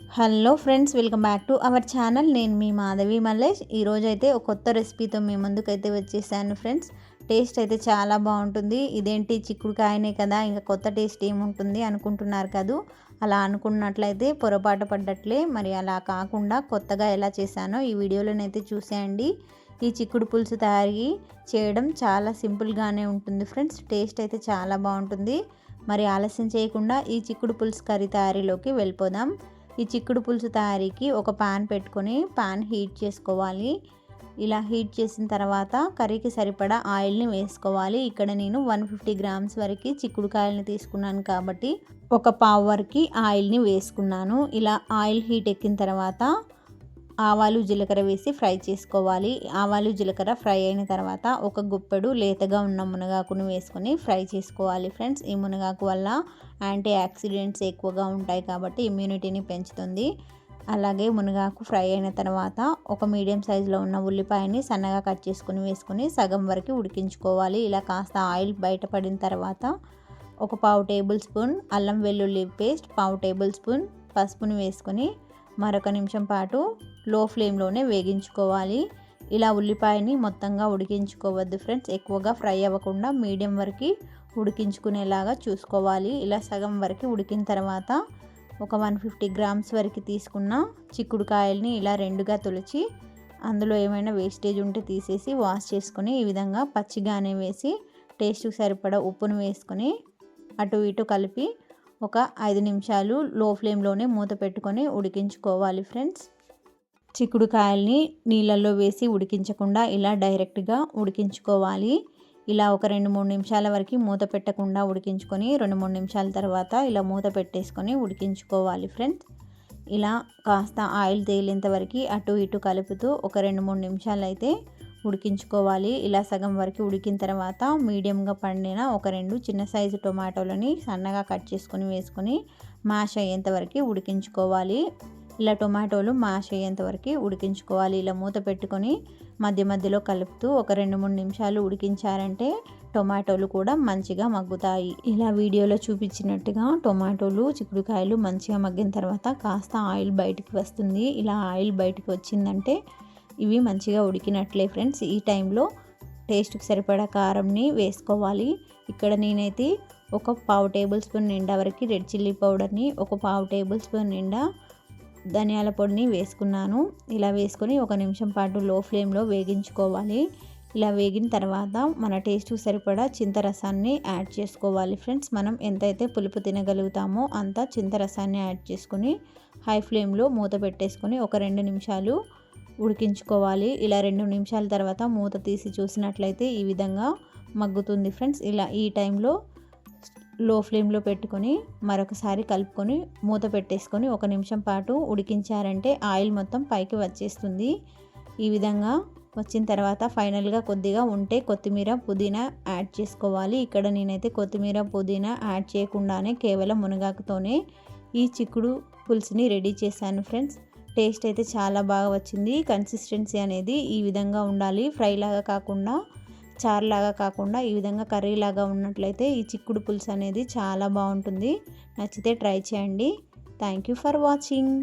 Hello friends welcome back to our channel. నేను మీ మాధవి మల్లేష్. ఈరోజు అయితే ఒక కొత్త రెసిపీతో మీ ముందుకైతే వచ్చేసాను ఫ్రెండ్స్. టేస్ట్ అయితే చాలా బాగుంటుంది. ఇదేంటి చిక్కుడుకాయనే కదా ఇంకా కొత్త టేస్ట్ ఏముంటుంది అనుకుంటున్నారు కదూ? అలా అనుకున్నట్లయితే పొరపాటు పడ్డట్లే. మరి అలా కాకుండా కొత్తగా ఎలా చేశానో ఈ వీడియోలోనైతే చూసేయండి. ఈ చిక్కుడు పులుసు తయారీ చేయడం చాలా సింపుల్గానే ఉంటుంది ఫ్రెండ్స్. టేస్ట్ అయితే చాలా బాగుంటుంది. మరి ఆలస్యం చేయకుండా ఈ చిక్కుడు పులుసు కర్రీ తయారీలోకి వెళ్ళిపోదాం. ఈ చిక్కుడు పులుసు తయారీకి ఒక పాన్ పెట్టుకొని పాన్ హీట్ చేసుకోవాలి. ఇలా హీట్ చేసిన తర్వాత కర్రీకి సరిపడా ఆయిల్ని వేసుకోవాలి. ఇక్కడ నేను వన్ ఫిఫ్టీ గ్రామ్స్ వరకు చిక్కుడుకాయలని తీసుకున్నాను కాబట్టి ఒక పావు వరకు ఆయిల్ని వేసుకున్నాను. ఇలా ఆయిల్ హీట్ ఎక్కిన తర్వాత ఆవాలు జీలకర్ర వేసి ఫ్రై చేసుకోవాలి. ఆవాలు జీలకర్ర ఫ్రై అయిన తర్వాత ఒక గుప్పెడు లేతగా ఉన్న మునగాకును వేసుకొని ఫ్రై చేసుకోవాలి ఫ్రెండ్స్. ఈ మునగాకు వల్ల యాంటీ యాక్సిడెంట్స్ ఎక్కువగా ఉంటాయి కాబట్టి ఇమ్యూనిటీని పెంచుతుంది. అలాగే మునగాకు ఫ్రై అయిన తర్వాత ఒక మీడియం సైజులో ఉన్న ఉల్లిపాయని సన్నగా కట్ చేసుకుని వేసుకొని సగం వరకు ఉడికించుకోవాలి. ఇలా కాస్త ఆయిల్ బయటపడిన తర్వాత ఒక పావు టేబుల్ స్పూన్ అల్లం వెల్లుల్లి పేస్ట్ పావు టేబుల్ స్పూన్ పసుపుని వేసుకొని మరొక నిమిషం పాటు లో ఫ్లేమ్లోనే వేగించుకోవాలి. ఇలా ఉల్లిపాయని మొత్తంగా ఉడికించుకోవద్దు ఫ్రెండ్స్. ఎక్కువగా ఫ్రై అవ్వకుండా మీడియం వరకు ఉడికించుకునేలాగా చూసుకోవాలి. ఇలా సగం వరకు ఉడికిన తర్వాత ఒక వన్ ఫిఫ్టీ గ్రామ్స్ వరకు తీసుకున్న చిక్కుడుకాయల్ని ఇలా రెండుగా తొలిచి అందులో ఏమైనా వేస్టేజ్ ఉంటే తీసేసి వాష్ చేసుకొని ఈ విధంగా పచ్చిగానే వేసి టేస్ట్కి సరిపడా ఉప్పును వేసుకొని అటు ఇటు కలిపి ఒక ఐదు నిమిషాలు లో ఫ్లేమ్లోనే మూత పెట్టుకొని ఉడికించుకోవాలి ఫ్రెండ్స్. చిక్కుడుకాయల్ని నీళ్ళల్లో వేసి ఉడికించకుండా ఇలా డైరెక్ట్గా ఉడికించుకోవాలి. ఇలా ఒక రెండు మూడు నిమిషాల వరకు మూత పెట్టకుండా ఉడికించుకొని రెండు మూడు నిమిషాల తర్వాత ఇలా మూత పెట్టేసుకొని ఉడికించుకోవాలి ఫ్రెండ్స్. ఇలా కాస్త ఆయిల్ తేలేంత వరకు అటు ఇటు కలుపుతూ ఒక రెండు మూడు నిమిషాలు అయితే ఉడికించుకోవాలి. ఇలా సగం వరకు ఉడికిన తర్వాత మీడియంగా పండిన ఒక రెండు చిన్న సైజు టొమాటోలని సన్నగా కట్ చేసుకొని వేసుకొని మాష్ అయ్యేంత వరకు ఉడికించుకోవాలి. ఇలా టొమాటోలు మాష్ అయ్యేంత వరకు ఉడికించుకోవాలి. ఇలా మూత పెట్టుకొని మధ్య మధ్యలో కలుపుతూ ఒక రెండు మూడు నిమిషాలు ఉడికించారంటే టొమాటోలు కూడా మంచిగా మగ్గుతాయి. ఇలా వీడియోలో చూపించినట్టుగా టొమాటోలు చిక్కుడుకాయలు మంచిగా మగ్గిన తర్వాత కాస్త ఆయిల్ బయటికి వస్తుంది. ఇలా ఆయిల్ బయటికి వచ్చిందంటే ఇవి మంచిగా ఉడికినట్లే ఫ్రెండ్స్. ఈ టైంలో టేస్ట్కి సరిపడా కారంని వేసుకోవాలి. ఇక్కడ నేనైతే ఒక పావు టేబుల్ స్పూన్ నిండా వరకు రెడ్ చిల్లీ పౌడర్ని ఒక పావు టేబుల్ స్పూన్ నిండా ధనియాల పొడిని వేసుకున్నాను. ఇలా వేసుకొని ఒక నిమిషం పాటు లో ఫ్లేమ్లో వేగించుకోవాలి. ఇలా వేగిన తర్వాత మన టేస్ట్కి సరిపడా చింతరసాన్ని యాడ్ చేసుకోవాలి ఫ్రెండ్స్. మనం ఎంతైతే పులుపు తినగలుగుతామో అంత చింతరసాన్ని యాడ్ చేసుకొని హై ఫ్లేమ్లో మూత పెట్టేసుకొని ఒక రెండు నిమిషాలు ఉడికించుకోవాలి. ఇలా రెండు నిమిషాల తర్వాత మూత తీసి చూసినట్లయితే ఈ విధంగా మగ్గుతుంది ఫ్రెండ్స్. ఇలా ఈ టైంలో లో ఫ్లేమ్లో పెట్టుకొని మరొకసారి కలుపుకొని మూత పెట్టేసుకొని ఒక నిమిషం పాటు ఉడికించారంటే ఆయిల్ మొత్తం పైకి వచ్చేస్తుంది. ఈ విధంగా వచ్చిన తర్వాత ఫైనల్గా కొద్దిగా ఉంటే కొత్తిమీర పుదీనా యాడ్ చేసుకోవాలి. ఇక్కడ నేనైతే కొత్తిమీర పుదీనా యాడ్ చేయకుండానే కేవలం మునగాకుతోనే ఈ చిక్కుడు పులుసుని రెడీ చేశాను ఫ్రెండ్స్. టేస్ట్ అయితే చాలా బాగా వచ్చింది. కన్సిస్టెన్సీ అనేది ఈ విధంగా ఉండాలి. ఫ్రై లాగా కాకుండా చారులాగా కాకుండా ఈ విధంగా కర్రీలాగా ఉన్నట్లయితే ఈ చిక్కుడు పులుసు అనేది చాలా బాగుంటుంది. నచ్చితే ట్రై చేయండి. Thank you for watching.